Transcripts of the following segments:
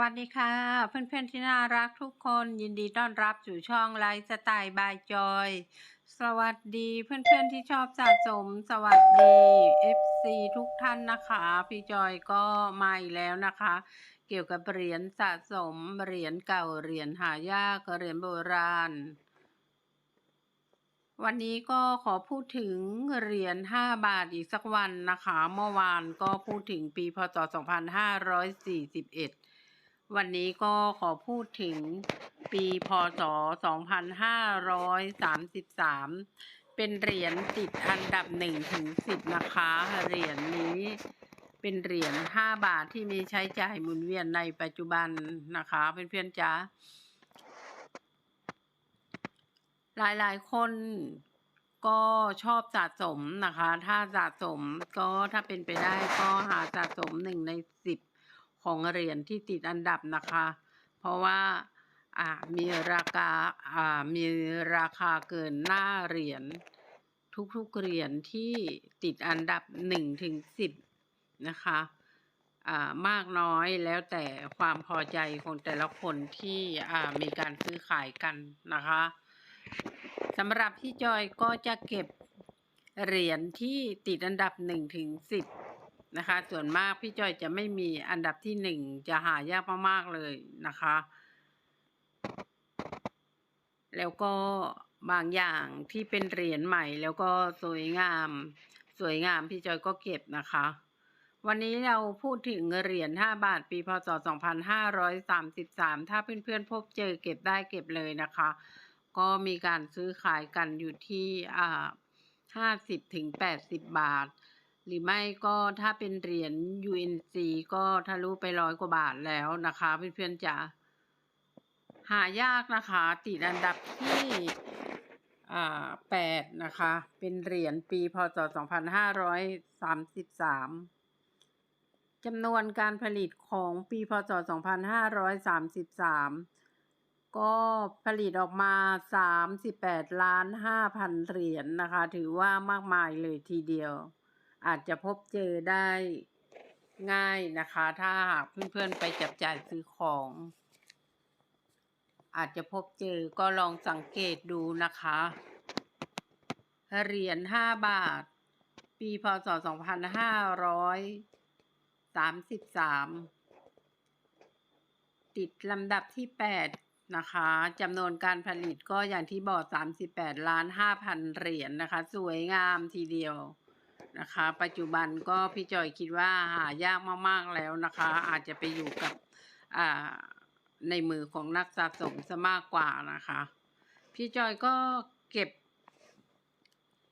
วัสดีค่ะ เพื่อนๆที่น่ารักทุกคนยินดีต้อนรับสู่ช่องไลฟ์สไตล์บายจอย สวัสดีเพื่อนๆที่ชอบสะสม สวัสดี FC ทุกท่านนะคะ พี่จอยก็มาอีกแล้วนะคะ เกี่ยวกับเหรียญสะสมเหรียญเก่าเหรียญหายากเหรียญโบราณ วันนี้ก็ขอพูดถึงเหรียญ5บาทอีกสักวันนะคะ เมื่อวานก็พูดถึงปีพศ2541 วันนี้ก็ขอพูดถึงปีพศ 2533 เป็นเหรียญติดอันดับ1ถึง10 นะคะ เหรียญนี้เป็นเหรียญ5บาทที่มีใช้จ่ายหมุนเวียนในปัจจุบันนะคะเพื่อนๆจ๊ะหลายๆคนก็ชอบสะสมนะคะ ถ้าสะสมก็ถ้าเป็นไปได้ก็หาสะสมหนึ่งในสิบ ของเหรียญที่ติดอันดับนะคะ เพราะว่าอ่ามีราคาอ่ามีราคาเกินหน้าเหรียญทุกๆเหรียญที่ติดอันดับหนึ่งถึงสิบนะคะามากน้อยแล้วแต่ความพอใจของแต่ละคนที่มีการซื้อขายกันนะคะสำหรับพี่จอยก็จะเก็บเหรียญที่ติดอันดับหนึ่งถึงสิบ นะคะ ส่วนมากพี่จอยจะไม่มีอันดับที่หนึ่งจะหายากมากๆเลยนะคะ แล้วก็บางอย่างที่เป็นเหรียญใหม่ แล้วก็สวยงาม สวยงามพี่จอยก็เก็บนะคะ วันนี้เราพูดถึงเหรียญ5บาทปีพศ 2533 ถ้าเพื่อนๆพบเจอเก็บได้เก็บเลยนะคะ ก็มีการซื้อขายกันอยู่ที่อ่า50ถึง80บาท หรือไม่ก็ถ้าเป็นเหรียญ UNC ก็ทะลุไปร้อยกว่าบาทแล้วนะคะเพื่อนๆจ๋าหายากนะคะ ติดอันดับที่8นะคะ เป็นเหรียญปีพศ 2533จำนวนการผลิตของปีพศ 2533 ก็ผลิตออกมา 38 ล้าน 5,000 เหรียญนนะคะ ถือว่ามากมายเลยทีเดียว อาจจะพบเจอได้ง่ายนะคะ ถ้าหากเพื่อนๆไปจับจ่ายซื้อของ อาจจะพบเจอก็ลองสังเกตดูนะคะเหรียญ5บาท ปีพศ2533ติดลำดับที่8นะคะจำนวนการผลิตก็อย่างที่บอก 38 ล้าน 5,000 เหรียญนนะคะ สวยงามทีเดียว นะคะ ปัจจุบันก็พี่จอยคิดว่าหายากมากๆแล้วนะคะ อาจจะไปอยู่กับในมือของนักสะสมซะมากกว่านะคะ พี่จอยก็เก็บ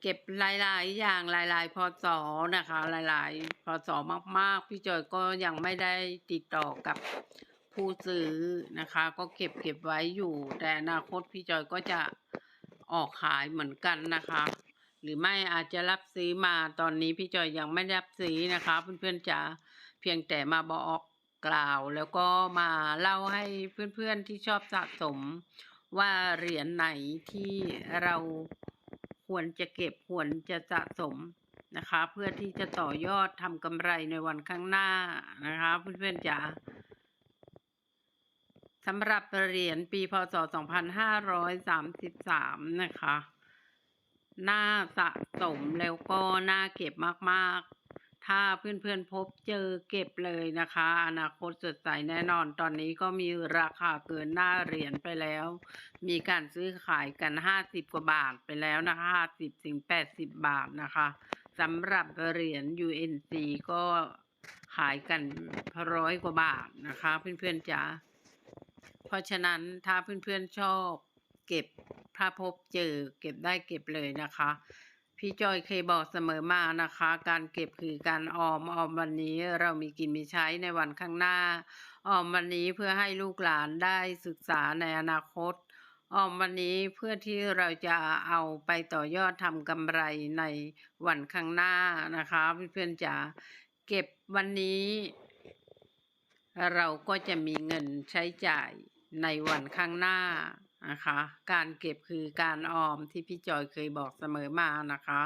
เก็บหลายๆ อย่างหลาย ๆพศนะคะ หลาย ๆพศมาก ๆ พี่จอยก็ยังไม่ได้ติดต่อกับผู้ซื้อนะคะ ก็เก็บเก็บไว้อยู่ แต่อนาคตพี่จอยก็จะออกขายเหมือนกันนะคะ หรือไม่อาจจะรับซื้อมาตอนนี้พี่จอยยังไม่รับซื้อนะคะเพื่อนๆจะเพียงแต่มาบอกกล่าว แล้วก็มาเล่าให้เพื่อนๆที่ชอบสะสม ว่าเหรียญไหนที่เราควรจะเก็บควรจะสะสมนะคะ เพื่อที่จะต่อยอดทำกำไรในวันข้างหน้านะคะ เพื่อนๆจ๋าสำหรับเหรียญปีพศ 2533 นะคะ น่าสะสมแล้วก็น่าเก็บมาก ๆ ถ้าเพื่อนๆพบเจอเก็บเลยนะคะ อนาคตสดใสแน่นอน ตอนนี้ก็มีราคาเกินหน้าเหรียญไปแล้ว มีการซื้อขายกัน50กว่าบาทไปแล้วนะคะ50ถึง80บาทนะคะสำหรับเหรียญ UNC ก็ขายกันร้อยกว่าบาทนะคะ เพื่อนๆจ๋าเพราะฉะนั้นถ้าเพื่อนๆชอบเก็บ ถ้าพบเจอเก็บได้เก็บเลยนะคะ พี่จอยเคยบอกเสมอมานะคะ การเก็บคือการออมออมวันนี้เรามีกินมีใช้ในวันข้างหน้า ออมวันนี้เพื่อให้ลูกหลานได้ศึกษาในอนาคต ออมวันนี้เพื่อที่เราจะเอาไปต่อยอดทำกำไรในวันข้างหน้านะคะเพื่อนๆจะเก็บวันนี้เราก็จะมีเงินใช้จ่ายในวันข้างหน้า นะคะ การเก็บคือการออมที่พี่จอยเคยบอกเสมอมานะคะ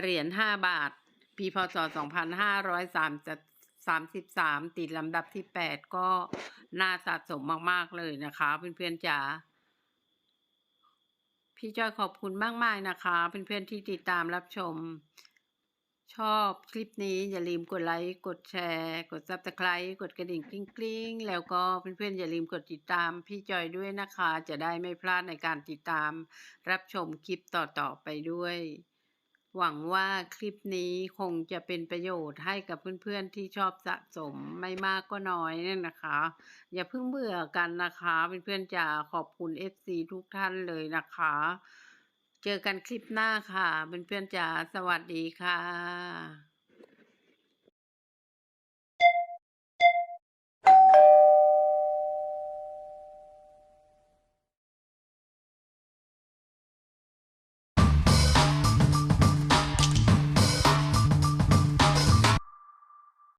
เหรียญห้าบาท ปีพศ33ติดลำดับที่8ก็น่าสะสมมาก ๆ เลยนะคะ เพื่อนๆจ๋าพี่จอยขอบคุณมากๆนะคะ เพื่อนๆที่ติดตามรับชม ชอบคลิปนี้อย่าลืมกดไลค์ กดแชร์ กด Subscribe กดกระดิ่งกริ๊งๆแล้วก็เพื่อนๆ อย่าลืมกดติดตามพี่จอยด้วยนะคะ จะได้ไม่พลาดในการติดตาม รับชมคลิปต่อๆไปด้วย หวังว่าคลิปนี้คงจะเป็นประโยชน์ให้กับเพื่อนๆ ที่ชอบสะสมไม่มากก็น้อยเนี่ยนะคะ อย่าเพิ่งเบื่อกันนะคะ เพื่อนๆจ๋าขอบคุณ FC ทุกท่านเลยนะคะ เจอกันคลิปหน้าค่ะเพื่อนๆจ๋าสวัสดีค่ะ